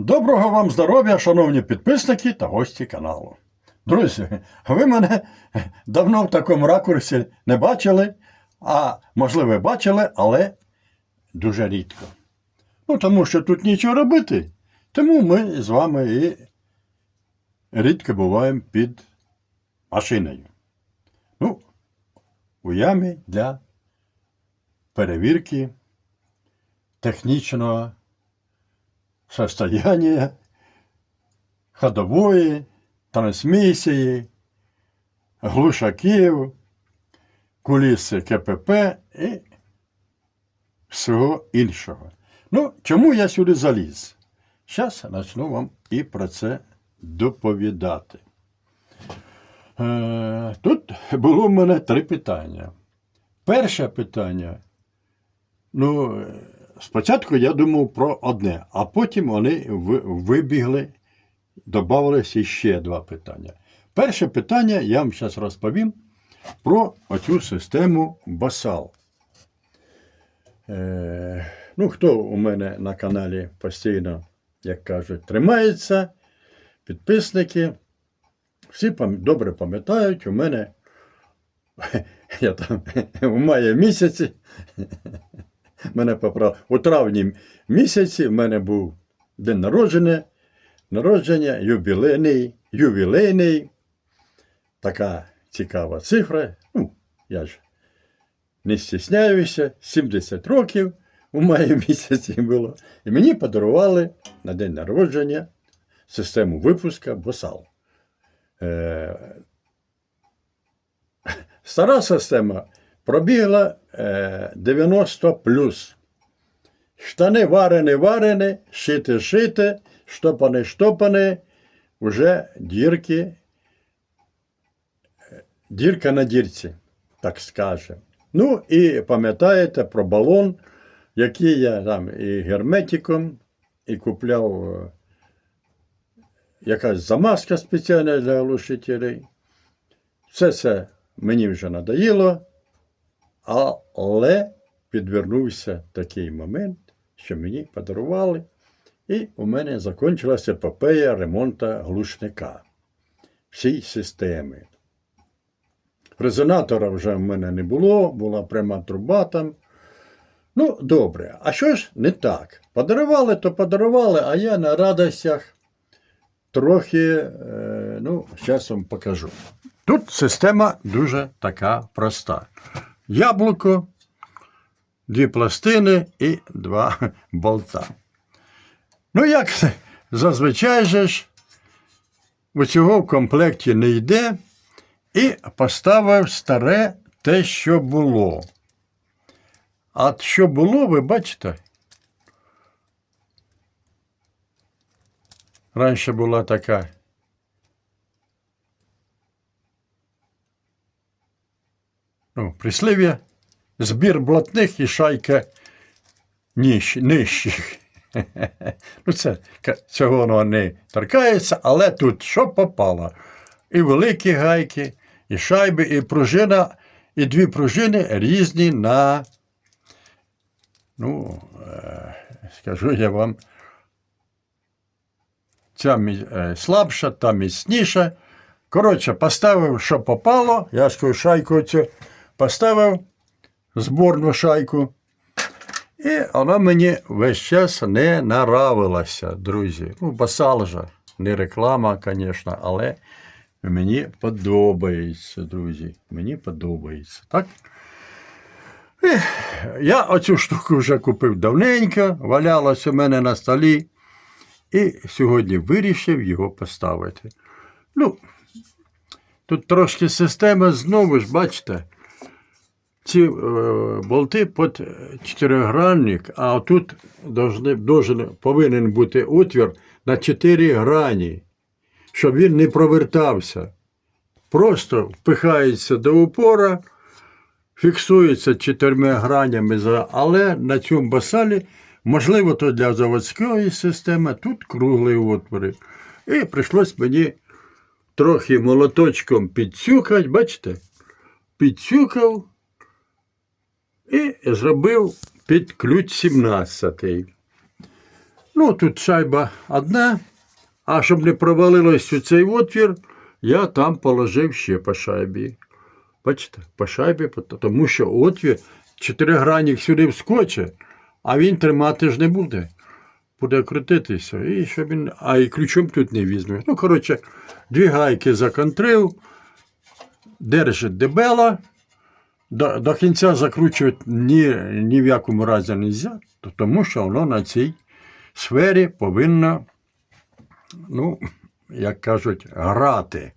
Доброго вам здоров'я, шановні підписники та гості каналу. Друзі, ви мене давно в такому ракурсі не бачили, а можливо бачили, але дуже рідко. Ну, тому що тут нічого робити, тому ми з вами і рідко буваємо під машиною. Ну, у ямі для перевірки технічного состояние ходової, трансмісії, глушаків, куліси КПП і всього іншого. Ну, чому я сюди заліз? Зараз почну вам і про це доповідати. Е, Тут було в мене три питання. Перше питання. Ну, спочатку я думав про одне, а потім вони вибігли, додавалися ще два питання. Перше питання я вам зараз розповім про оцю систему Басал. Е, ну, хто у мене на каналі постійно, як кажуть, тримається, підписники, всі добре пам'ятають, у мене я там у має місяці мене поправ. У травні місяці в мене був день народження, народження ювілейний, ювілейний. Така цікава цифра. Ну, я ж не стісняюся, 70 років у маї місяці було. І мені подарували на день народження систему випуска Босал. Е, стара система пробігла е, 90 плюс. Штани варені, варені, шити, шити, штопани, штопани, вже дірки, е, дірка на дірці, так скажемо. Ну і пам'ятаєте про балон, який я там і герметиком, і купляв е, якась замазка спеціальна для глушителей. Все це мені вже надоїло. Але підвернувся такий момент, що мені подарували, і у мене закінчилася епопея ремонту глушника всій системи. Резонатора вже в мене не було, була пряма труба там. Ну, добре, а що ж не так? Подарували, то подарували, а я на радостях трохи, е, ну, зараз вам покажу. Тут система дуже така проста яблуко, дві пластини і два болта. Ну, як зазвичай же ж, у цього в комплекті не йде, і поставив старе те, що було. А що було, ви бачите? Раніше була така ну, прислів'я, збір блатних і шайка нижчих. ну, це, цього воно не торкається, але тут що попало. І великі гайки, і шайби, і пружина, і дві пружини різні на, ну, е, скажу я вам, ця е, слабша, та міцніша. Коротше, поставив, що попало, я ж шайку цю поставив зборну шайку. І вона мені весь час не наравилася, друзі. Ну, басал же, не реклама, звісно, але мені подобається, друзі. Мені подобається. Так? І я оцю штуку вже купив давненько, валялась у мене на столі. І сьогодні вирішив його поставити. Ну, тут трошки система знову ж, бачите, ці е, болти під чотиригранник, а тут должны, должен, повинен бути отвір на чотири грані, щоб він не провертався. Просто впихається до упора, фіксується чотирма гранями, але на цьому басалі, можливо, то для заводської системи, тут круглі отвори. І прийшлось мені трохи молоточком підцюкати, бачите? Підцюкав і зробив під ключ 17. Ну, тут шайба одна, а щоб не провалилось у цей отвір, я там положив ще по шайбі. Бачите, по шайбі, тому що отвір, чотиригранник сюди вскоче, а він тримати ж не буде. Буде крутитися. І щоб він, а і ключом тут не візьме. Ну, коротше, дві гайки законтрив, держить дебела. До, до кінця закручувати ні, ні в якому разі не можна, тому що воно на цій сфері повинно, ну, як кажуть, грати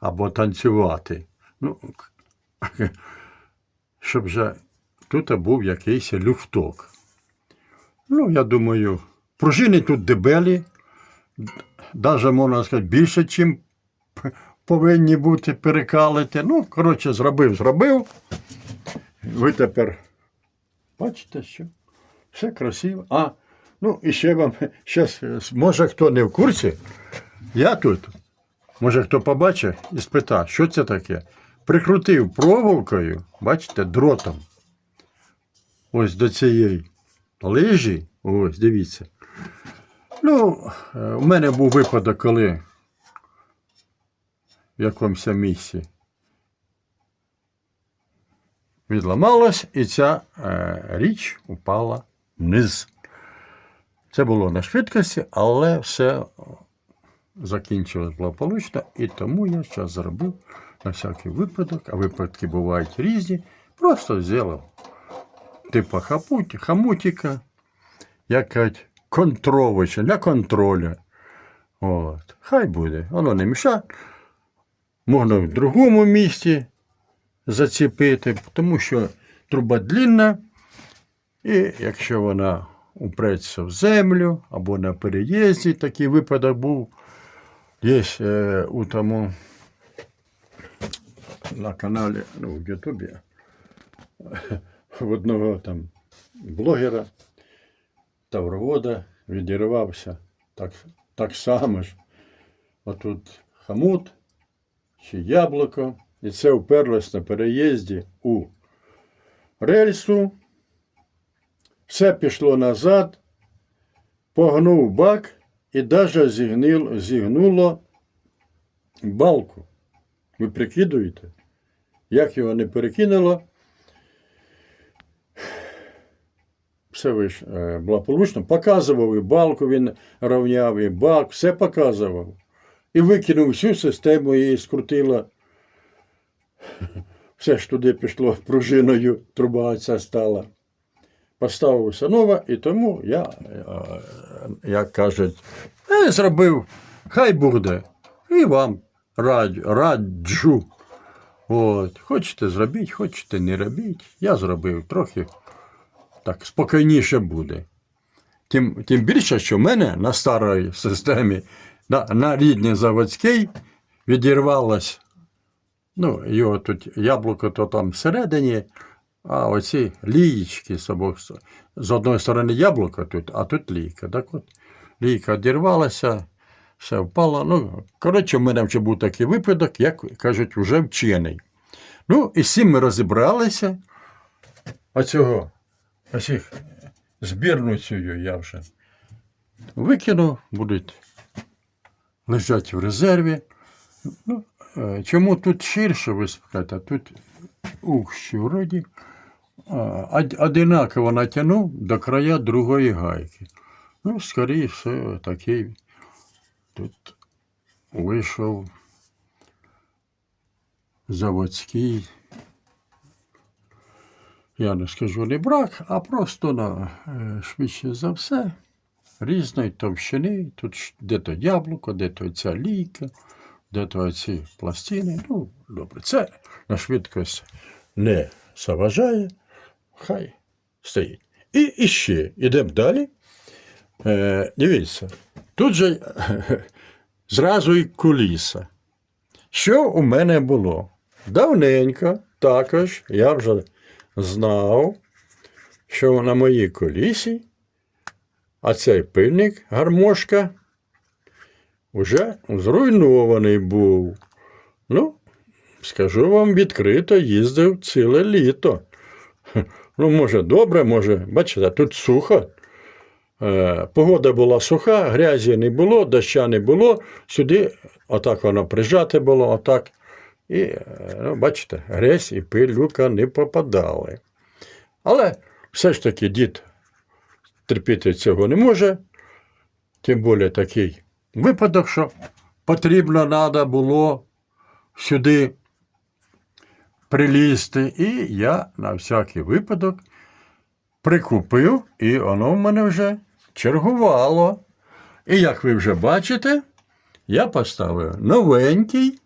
або танцювати. Ну, щоб же тут був якийсь люфток. Ну, я думаю, пружини тут дебелі, навіть можна сказати, більше, ніж повинні бути перекалити. Ну, коротше, зробив, зробив. Ви тепер бачите, що все красиво. А, ну і ще вам, щас, може хто не в курсі, я тут, може хто побачить і спитає, що це таке? Прикрутив проволокою, бачите, дротом. Ось до цієї лижі, ось, дивіться. Ну, е, у мене був випадок, коли в якомусь місці відламалась, і ця е, річ упала вниз. Це було на швидкості, але все закінчилось благополучно, і тому я зараз зробив на всякий випадок, а випадки бувають різні, просто зробив типу хапуті, хамутика, як кажуть, контровича, для контролю. От. Хай буде, воно не мішає. Можна в другому місці зацепити, тому що труба длінна, і якщо вона упреться в землю або на переїзді, такий випадок був, є е, у тому на каналі, ну, в Ютубі, в одного там блогера, тавровода, відірвався так, так само ж. Отут хамут чи яблуко, і це вперлось на переїзді у рельсу. Все пішло назад, погнув бак і навіть зігнило, зігнуло балку. Ви прикидуєте? Як його не перекинуло? Все вийшло е, благополучно. Показував і балку, він равняв, і бак, все показував. І викинув всю систему і скрутило. Все ж туди пішло пружиною, труба ця стала. Поставився нова, і тому я, е, як кажуть, е, зробив, хай буде. І вам раджу. От. Хочете зробіть, хочете не робіть. Я зробив трохи так спокійніше буде. Тим, тим більше, що в мене на старій системі, на, на рідній заводській, відірвалось. Ну, його тут яблуко то там всередині, а оці лієчки з обох з одної сторони яблуко тут, а тут лійка. Так от, лійка відірвалася, все впало. Ну, коротше, в мене вже був такий випадок, як кажуть, вже вчений. Ну, і з цим ми розібралися. А цього, ось їх збірну цю я вже викинув, будуть лежать в резерві. Ну, е, чому тут ширше, ви а тут ущі вроді. Одинаково натягнув до края другої гайки. Ну, скоріше все, такий тут вийшов заводський. Я не скажу не брак, а просто на, е, швидше за все різної товщини. Тут де-то яблуко, де-то ця лійка, де-то ці пластини. Ну, добре, це на швидкость не заважає, хай стоїть. І, і ще йдемо далі. Е, дивіться, тут же зразу і куліса. Що у мене було? Давненько також я вже знав, що на моїй колісі, а цей пильник гармошка вже зруйнований був. Ну, скажу вам відкрито, їздив ціле літо. Ну, може, добре, може, бачите, тут сухо. Е, Погода була суха, грязі не було, доща не було. Сюди отак воно прижате було, отак. І, е, ну, бачите, грязь і пилюка не попадали. Але все ж таки дід терпіти цього не може. Тим більше такий випадок, що потрібно треба було сюди прилізти. І я на всякий випадок прикупив, і воно в мене вже чергувало. І як ви вже бачите, я поставив новенький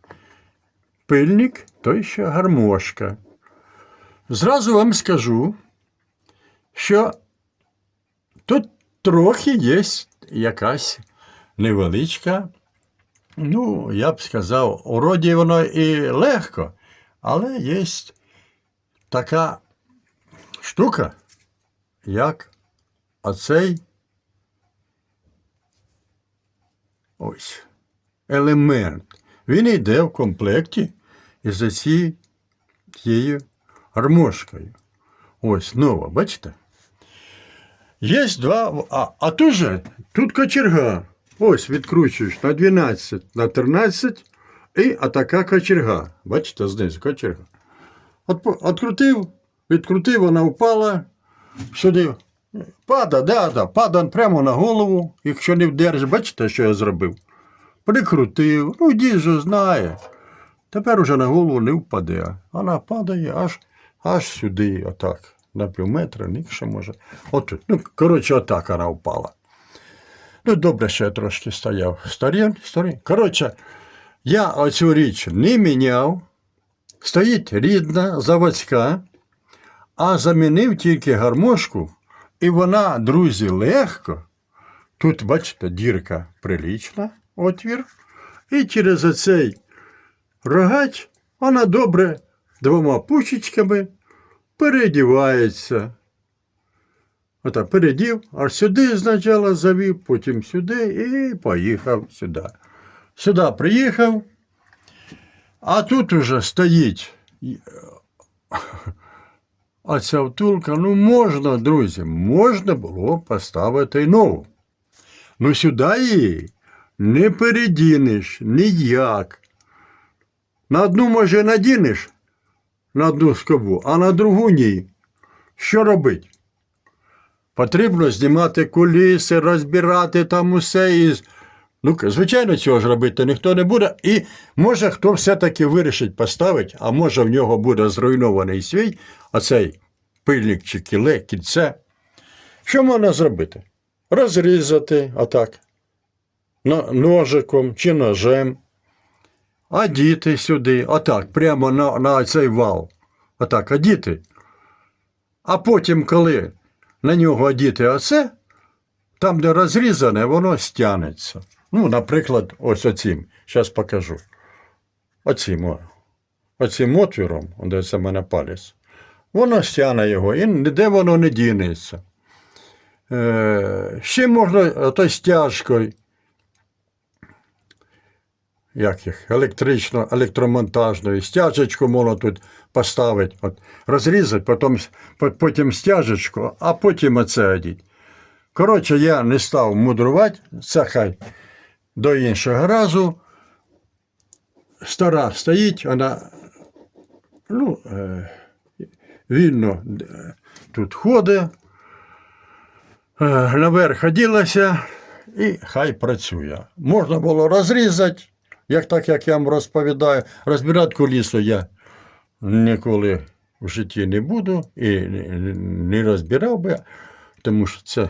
пильник, той що гармошка. Зразу вам скажу, що тут трохи є якась невеличка, ну, я б сказав, уроді воно і легко, але є така штука, як оцей ось елемент. Він йде в комплекті із цією гармошкою. Ось нова, бачите? Є два. А, а тут же тут кочерга. Ось відкручуєш на 12, на 13 і атака кочерга. Бачите, знизу кочерга. От, Открутив, відкрутив, вона впала сюди. Пада, да, да, пада прямо на голову, якщо не вдержиш, бачите, що я зробив? Прикрутив, ну дід же знає. Тепер уже на голову не впаде. Вона падає аж, аж сюди, отак, на пів метра, нікше може. Отут. Ну, коротше, отак вона впала. Ну, добре, що я трошки стояв. Старі, старі. Коротше, я оцю річ не міняв. Стоїть рідна, заводська, а замінив тільки гармошку, і вона, друзі, легко. Тут, бачите, дірка прилічна, отвір. І через оцей рогач вона добре двома пучечками передівається. Ота передів, аж сюди спочатку завів, потім сюди і поїхав сюди. Сюди приїхав, а тут уже стоїть оця втулка. Ну, можна, друзі, можна було поставити нову. Ну сюди її не передінеш ніяк. На одну, може, надінеш на одну скобу, а на другу ні. Що робить? Потрібно знімати куліси, розбирати там усе із. Ну, звичайно, цього ж робити ніхто не буде. І може хто все-таки вирішить поставити, а може в нього буде зруйнований свій, оцей пильник чи кіле, кільце. Що можна зробити? Розрізати отак, ножиком чи ножем, одіти сюди, отак, прямо на, на цей вал. Отак, одіти. А потім, коли на нього одіти оце, там, де розрізане, воно стягнеться. Ну, наприклад, ось оцім. Зараз покажу. Оцім, оцім отвіром, де це в мене палець. Воно стягне його, і ніде воно не дінеться. Е, ще можна ото стяжкою. Як їх? Електрично, електромонтажною. Стяжечку можна тут поставити. От, розрізати, потім, потім стяжечку, а потім оце одіть. Коротше, я не став мудрувати, це хай до іншого разу. Стара стоїть, вона ну, е, вільно е, тут ходить, е, наверх оділася і хай працює. Можна було розрізати, як так, як я вам розповідаю. Розбирати кулісу я ніколи в житті не буду і не- розбирав би, тому що це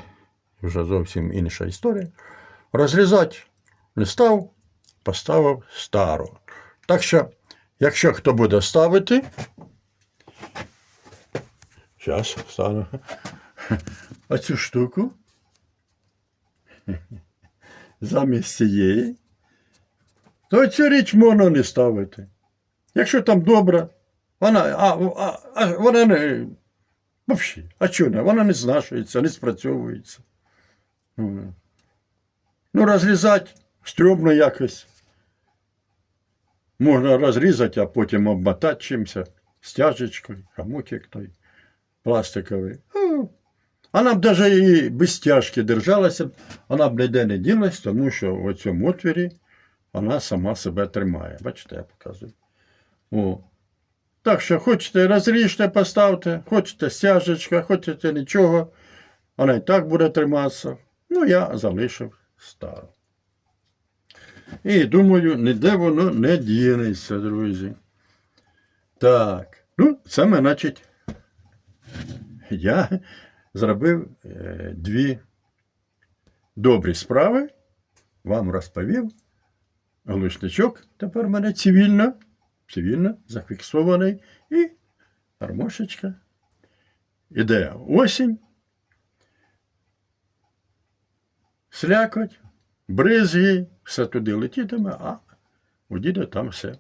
вже зовсім інша історія. Розрізати не став, поставив стару. Так що, якщо хто буде ставити, зараз встану оцю штуку замість цієї, то цю річ можна не ставити. Якщо там добре, вона, а, а, а, вона не. Взагалі, а чого не? Вона не знашується, не спрацьовується. Ну, Ну, розрізати стрьомно якось. Можна розрізати, а потім обмотати чимось, стяжечкою, хамутик той пластиковий. Ну, Вона б навіть і без стяжки держалася, вона б ніде не ділась, тому що в цьому отвірі вона сама себе тримає. Бачите, я показую. О. Так що хочете розріжте, поставте, хочете стяжечка, хочете нічого. Вона і так буде триматися. Ну, я залишив стару. І думаю, ніде воно не дінеться, друзі. Так. Ну, саме, значить, я зробив е, дві добрі справи, вам розповів. Глушничок тепер в мене цивільно, цивільно зафіксований. І гармошечка. Іде осінь. Слякоть, бризги, все туди летітиме, а у діда там все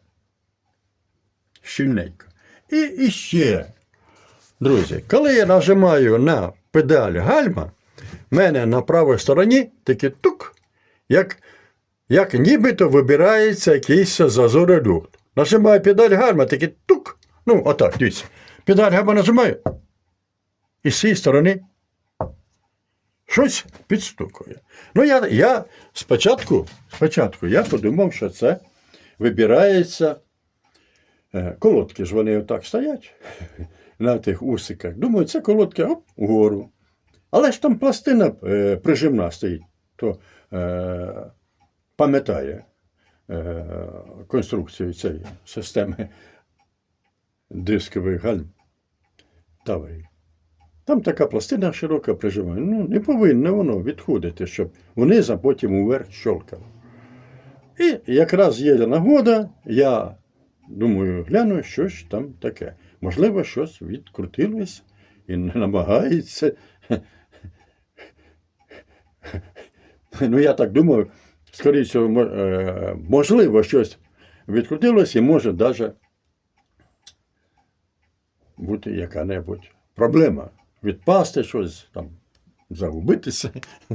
щільненько. І, і ще, друзі, коли я нажимаю на педаль гальма, в мене на правій стороні таки тук, як, як нібито вибирається якийсь зазорий люфт. Нажимаю педаль гальма, таки тук. Ну, отак, дивіться. Педаль гальма нажимаю. І з цієї сторони щось підстукує. Ну, я, я спочатку, спочатку я подумав, що це вибирається. Е, Колодки ж вони отак стоять на тих усиках. Думаю, це колодки оп, вгору. Але ж там пластина е, прижимна стоїть, то е, пам'ятає е, конструкцію цієї системи дискових гальм Таврії. Там така пластина широка прижимає. Ну, не повинно воно відходити, щоб вниз, а потім уверх щолкало. І якраз є нагода, я думаю, гляну, що ж там таке. Можливо, щось відкрутилось і не намагається. Ну, я так думаю, скоріше, е, можливо, щось відкрутилось і може навіть бути яка-небудь проблема. Відпасти щось там, загубитися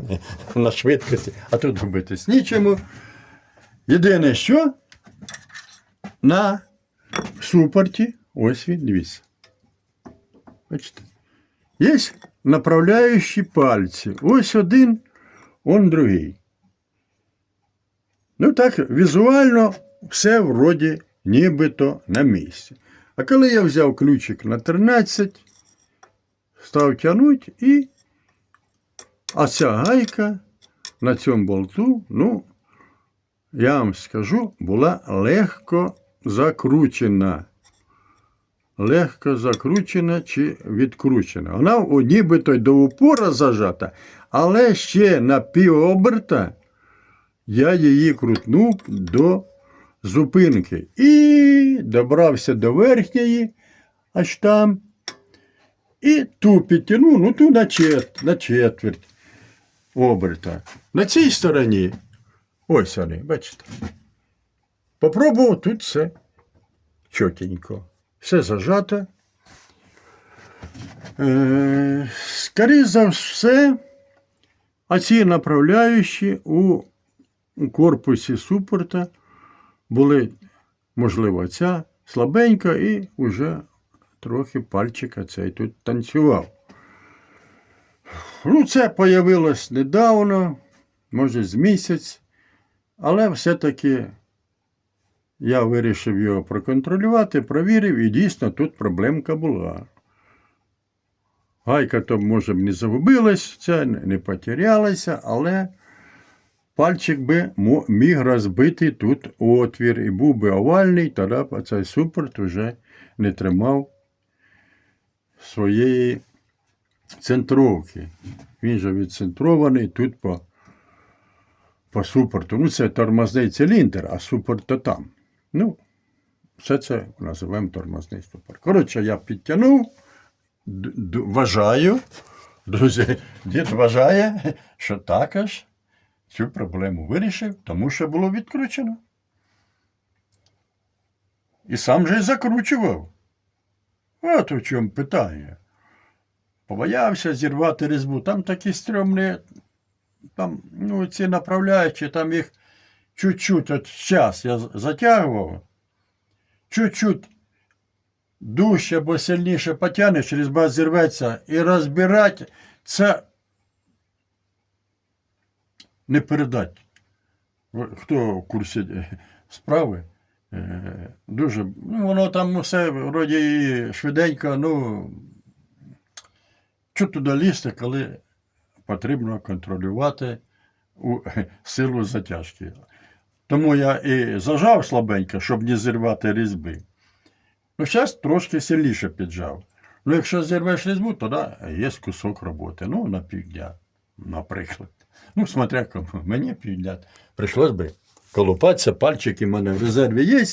на швидкості, а тут губитись нічому. Єдине, що на супорті, ось він, дивіться. Бачите? Є направляючі пальці. Ось один, он другий. Ну так, візуально все вроді нібито на місці. А коли я взяв ключик на 13, став тягнути і. А ця гайка на цьому болту, ну, я вам скажу, була легко закручена. Легко закручена чи відкручена. Вона нібито до упора зажата, але ще на півоберта я її крутнув до зупинки і добрався до верхньої, аж там. І ту підтягнув, ну ту на, чет, на четверть оберта. На цій стороні, ось вони, бачите. Попробував тут все чотенько. Все зажато. Е, скоріше за все, а ці направляючі у корпусі супорта були, можливо, ця слабенька і вже трохи пальчика цей тут танцював. Ну, це появилось недавно, може з місяць, але все-таки я вирішив його проконтролювати, провірив, і дійсно тут проблемка була. Гайка то, може, не загубилась, ця не потерялася, але пальчик би міг розбити тут отвір і був би овальний, тоді б цей супорт вже не тримав своєї центровки. Він же відцентрований тут по, по супорту. Ну, це тормозний циліндр, а супорт то там. Ну, все це називаємо тормозний супорт. Коротше, я підтягнув, вважаю, друзі, дід вважає, що також цю проблему вирішив, тому що було відкручено. І сам же й закручував. От у чому питання. Побоявся зірвати різьбу. Там такі стрьомні, там, ну, ці направляючі, там їх чуть-чуть, от час я затягував, чуть-чуть дужче або сильніше потягнеш, різьба зірветься і розбирати Це не передать. Ви- Хто в курсі е, справи? е, Дуже, ну, воно там все вроді швиденько, ну, що туди лізти, коли потрібно контролювати у силу затяжки. Тому я і зажав слабенько, щоб не зірвати різьби. Ну, зараз трошки сильніше піджав. Ну, якщо зірвеш різьбу, тоді є кусок роботи. Ну, на півдня, наприклад. Ну, смотря кому. Мені півдня. Прийшлось би колупатися, пальчики в мене в резерві є,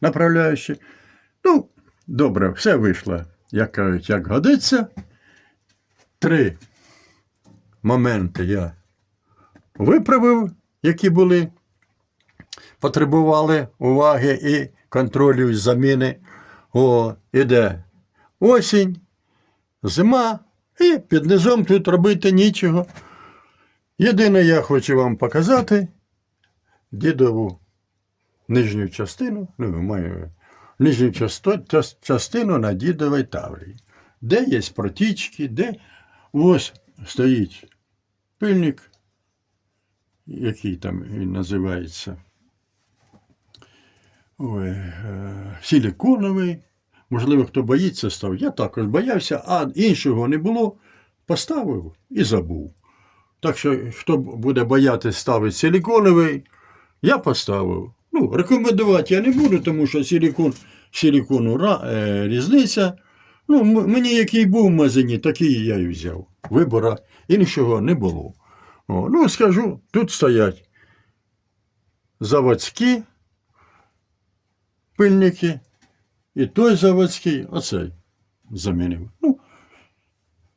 направляючі. Ну, добре, все вийшло, як кажуть, як годиться. Три моменти я виправив, які були, потребували уваги і контролю заміни. О, іде осінь, зима, і під низом тут робити нічого. Єдине, я хочу вам показати дідову нижню частину, ну, маю нижню частину на дідовій таврі, де є протічки, де ось стоїть пильник, який там він називається. Ой, е, силіконовий. Можливо, хто боїться став. Я також боявся, а іншого не було. Поставив і забув. Так що, хто буде боятись ставити силіконовий, я поставив. Ну, рекомендувати я не буду, тому що силікон, силікону е, різниця. Ну, мені який був в магазині, такий я і взяв. Вибора іншого не було. О, ну, скажу, тут стоять заводські пильники, і той заводський, оцей замінив. Ну,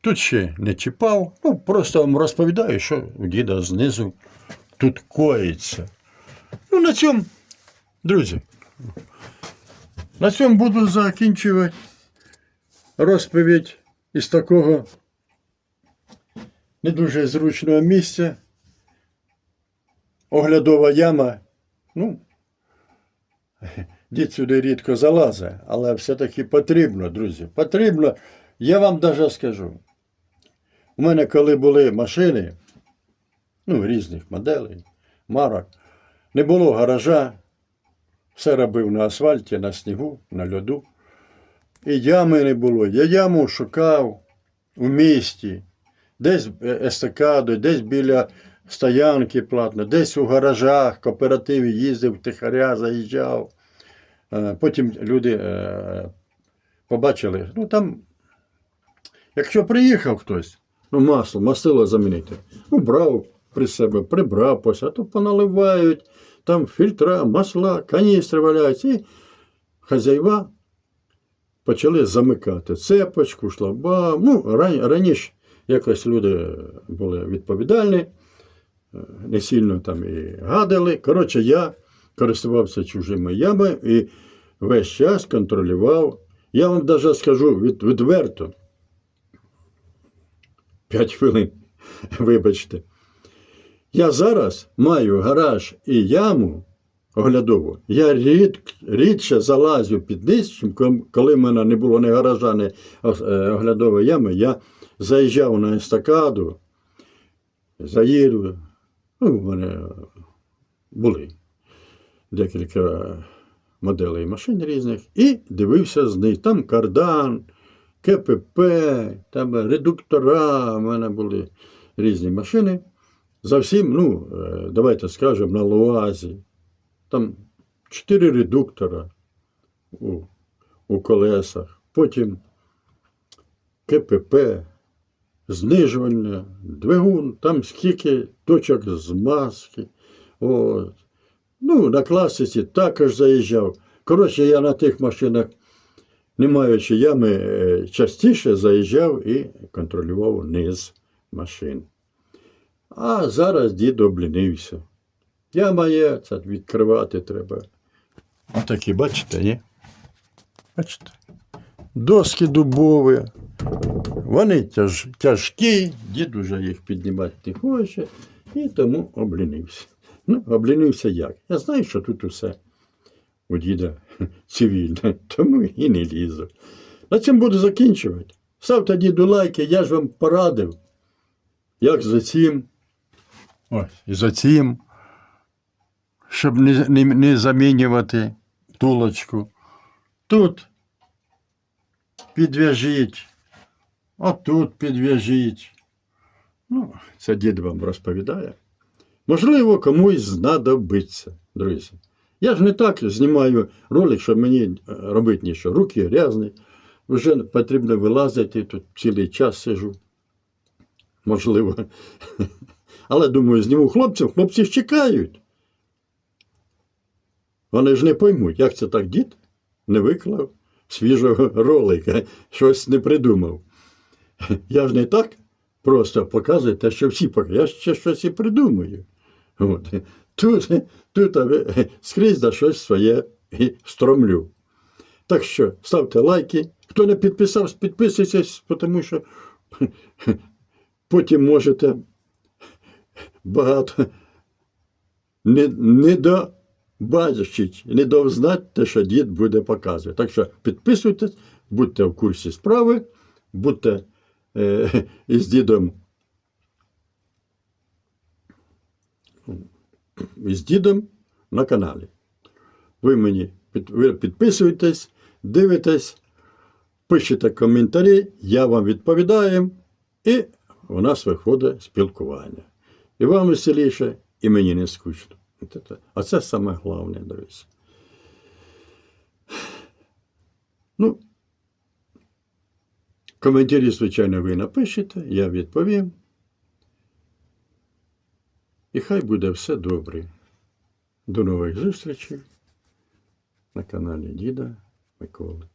тут ще не чіпав. Ну, просто вам розповідаю, що у діда знизу тут коїться. Ну, на цьому, друзі, на цьому буду закінчувати розповідь із такого не дуже зручного місця. Оглядова яма. Ну, дід сюди рідко залазить, але все-таки потрібно, друзі. Потрібно. Я вам даже скажу. У мене, коли були машини, ну, різних моделей, марок, не було гаража, все робив на асфальті, на снігу, на льоду. І ями не було. Я яму шукав у місті, десь е, естакадою, десь біля стоянки платно, десь у гаражах, кооперативі їздив, тихаря заїжджав. Е, Потім люди е, побачили, ну там, якщо приїхав хтось, ну масло, мастило замінити, ну брав при себе, прибрав, пось, а то поналивають, там фільтра, масла, каністри валяються. І хазяїва почали замикати цепочку, шлагбаум. Ну, раніше якось люди були відповідальні, е, не сильно там і гадали. Коротше, я користувався чужими ями і весь час контролював. Я вам навіть скажу від, відверто. 5 хвилин, вибачте. Я зараз маю гараж і яму оглядову. Я рід, рідше залазю під низ, коли в мене не було ні гаража, ні е, оглядової ями. Я заїжджав на естакаду, заїду. Ну, в мене були декілька моделей машин різних, і дивився з них. Там кардан, КПП, там редуктора, в мене були різні машини. За всім, ну, е, давайте скажемо, на Луазі. Там чотири редуктора у, у колесах, потім КПП, знижування, двигун, там скільки точок змазки. От. Ну, на класиці також заїжджав. Коротше, я на тих машинах, не маючи ями, е, частіше заїжджав і контролював низ машин. А зараз дід облінився. Яма є, це відкривати треба. Отакі, бачите, є? Бачите? Доски дубові. Вони тяж, тяжкі, дід уже їх піднімати не хоче, і тому облінився. Ну, облінився як? Я знаю, що тут усе у діда цивільне, тому і не лізу. На цьому буду закінчувати. Ставте діду лайки, я ж вам порадив. як за цим, ось, і за цим, щоб не, не, не замінювати тулочку. Тут підв'яжіть, а тут підв'яжіть. Ну, це дід вам розповідає. Можливо, комусь знадобиться, друзі. Я ж не так знімаю ролик, щоб мені е, робити нічого. Руки грязні, вже потрібно вилазити, тут цілий час сижу. Можливо. Але думаю, зніму хлопцям, хлопці ж чекають. Вони ж не поймуть, як це так дід не виклав свіжого ролика, щось не придумав. Я ж не так просто показую те, що всі показують. Я ще щось і придумаю. От. Тут, тут скрізь на щось своє стромлю. Так що ставте лайки. Хто не підписався, підписуйтесь, тому що потім можете багато не, не не довзнати те, що дід буде показувати. Так що підписуйтесь, будьте в курсі справи, будьте е, із дідом. Із дідом на каналі. Ви мені ви підписуєтесь, дивитесь, пишете коментарі, я вам відповідаю, і у нас виходить спілкування. І вам веселіше, і мені не скучно. А це саме головне, друзі. Ну, коментарі, звичайно, ви напишете, я відповім. І хай буде все добре. До нових зустрічей на каналі Діда Миколи.